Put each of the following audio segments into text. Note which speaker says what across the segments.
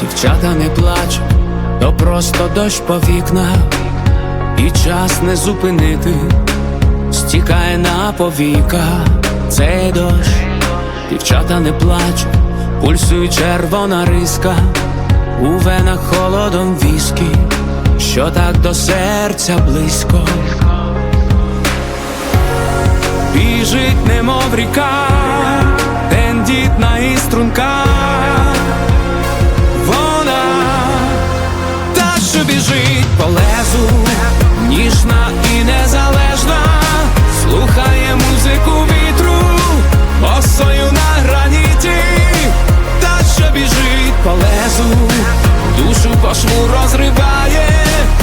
Speaker 1: Дівчата не плачуть, то просто дощ по вікнах, і час не зупинити, стікає на повіка цей дощ, дівчата не плачуть, пульсує червона риска, у венах холодом віскі, що так до серця близько. Біжить, немов ріка, тендітна і струнка. Біжить по лезу, ніжна і незалежна, слухає музику вітру, босою на граніті, та, що біжить по лезу, душу по шву розриває,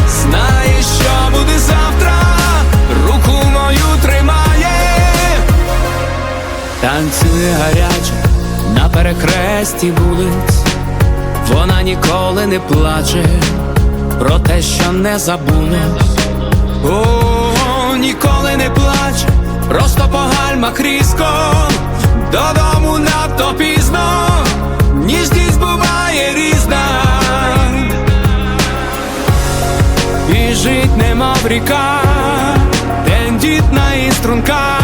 Speaker 1: знає, що буде завтра, руку мою тримає, танцює гаряче на перехресті вулиць. Вона ніколи не плаче про те, що не забулось. О, ніколи не плаче, просто по гальмах різко, додому надто пізно, ніжність буває різна. Біжить, немов ріка, тендітна і струнка.